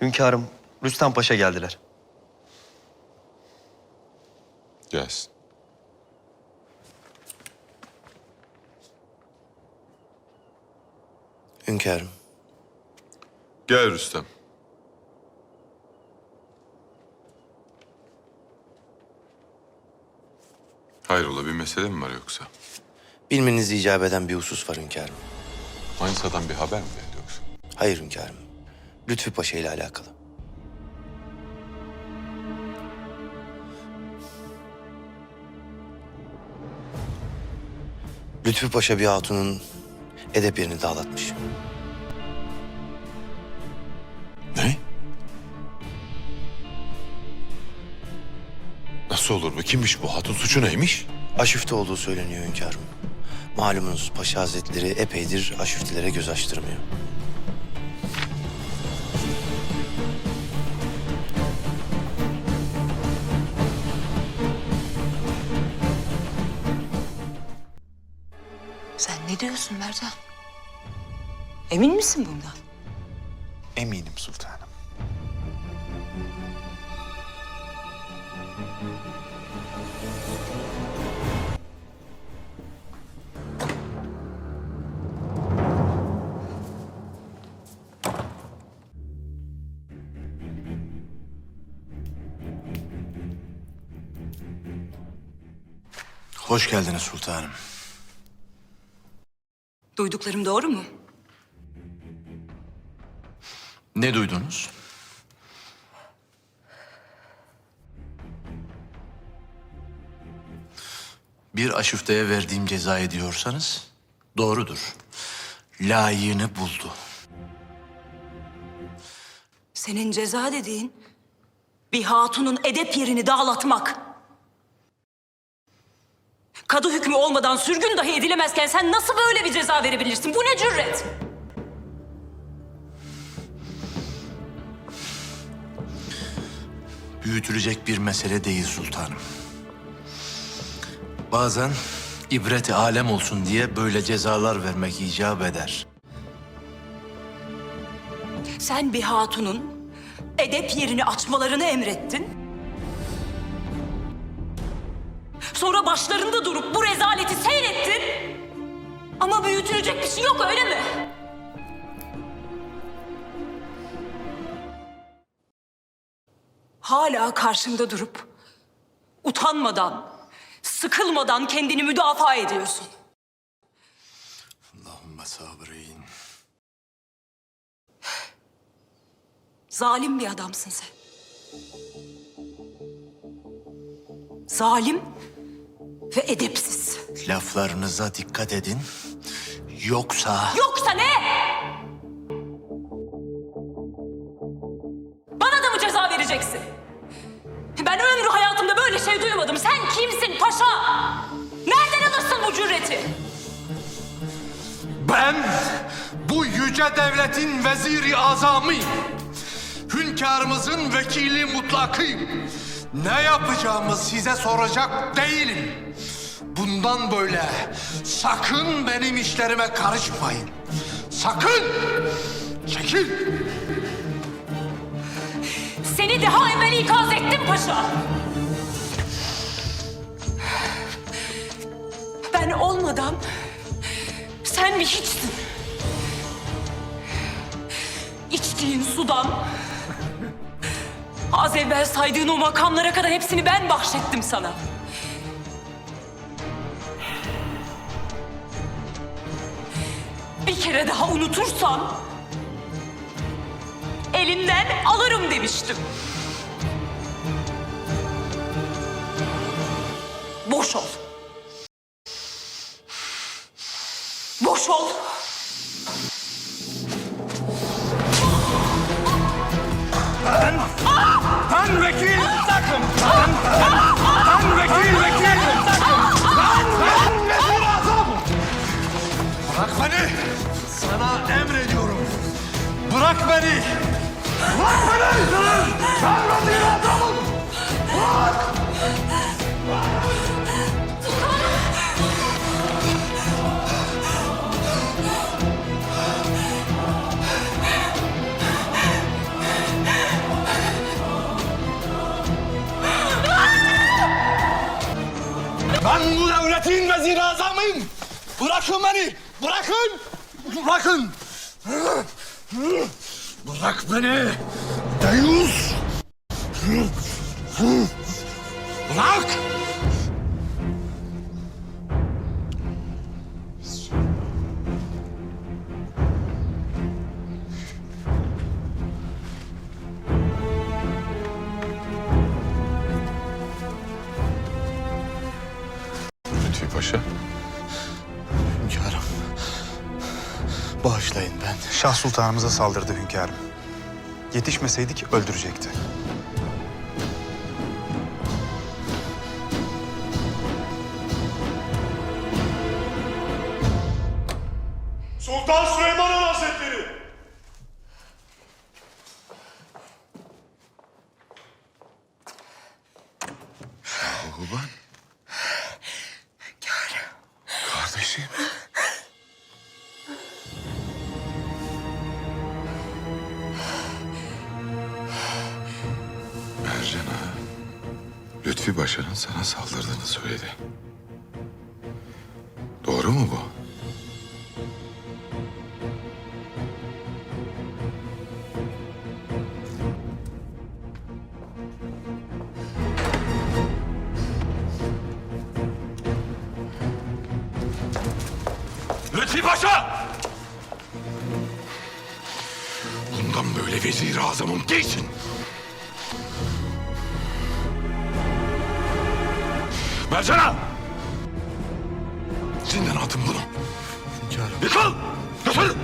Hünkârım, Rüstem Paşa geldiler. Gelsin. Hünkârım, Gel Rüstem. Hayrola bir mesele mi var yoksa? bilmenizi icap eden bir husus var hünkârım. Manisa'dan bir haber mi geldi yoksa? Hayır hünkârım, Lütfü Paşa ile alakalı. Lütfü Paşa bir hatunun edep yerini dağlatmış. Ne? Nasıl olur bu? Kimmiş bu? Hatun suçu neymiş? Aşüfte olduğu söyleniyor hünkârım. Malumunuz Paşa Hazretleri epeydir aşüftelere göz açtırmıyor. Ne diyorsun Mercan? Emin misin bundan? Eminim sultanım. Hoş geldiniz sultanım. Duyduklarım doğru mu? Ne duydunuz? Bir aşıfteye verdiğim cezayı diyorsanız doğrudur. Layığını buldu. Senin ceza dediğin bir hatunun edep yerini dağlatmak. Kadı hükmü olmadan sürgün dahi edilemezken sen nasıl böyle bir ceza verebilirsin? Bu ne cüret? Büyütülecek bir mesele değil sultanım. Bazen ibreti alem olsun diye böyle cezalar vermek icap eder. Sen bir hatunun edep yerini açmalarını emrettin. Sonra başlarında durup bu rezaleti seyrettin. Ama büyütülecek bir şey yok öyle mi? Hala karşımda durup utanmadan, sıkılmadan kendini müdafaa ediyorsun. Allahümme sabreyin. Zalim bir adamsın sen. Zalim ve edepsiz. Laflarınıza dikkat edin. Yoksa... Yoksa ne? Bana da mı ceza vereceksin? Ben ömrü hayatımda böyle şey duymadım. Sen kimsin paşa? Nereden alırsın bu cüreti? Ben bu yüce devletin veziri azamıyım. Hünkârımızın vekili mutlakıyım. Ne yapacağımı size soracak değilim. Bundan böyle sakın benim işlerime karışmayın. Sakın! Çekil! Seni daha evvel ikaz ettim paşa. Ben olmadan sen bir hiçsin. İçtiğin sudan az evvel saydığın o makamlara kadar hepsini ben bahşettim sana. Bir kere daha unutursan elinden alırım demiştim. Boş ol. Boş ol. Ben vekil takım! Ben, ben vekil vekil! Ben, ben vezir azam! Bırak beni! Sana emrediyorum. Bırak beni! Bırak beni! Ben bu devletin vezir azamıyım. Bırakın beni. Bırakın. Bırakın. Bırak beni. Deyus. Bırak. Bırak. Bağışlayın ben. Şah sultanımıza saldırdı hünkârım. Yetişmeseydik öldürecekti. Sultan Süleyman Han Hazretleri! Oğlan. Lütfi Paşa'nın sana saldırdığını söyledi. Doğru mu bu? Lütfi Paşa! Bundan böyle vezir-i azamım değilsin. Mercan'a! Zindan atın bunu. Hünkârım. Yıkıl! Götür!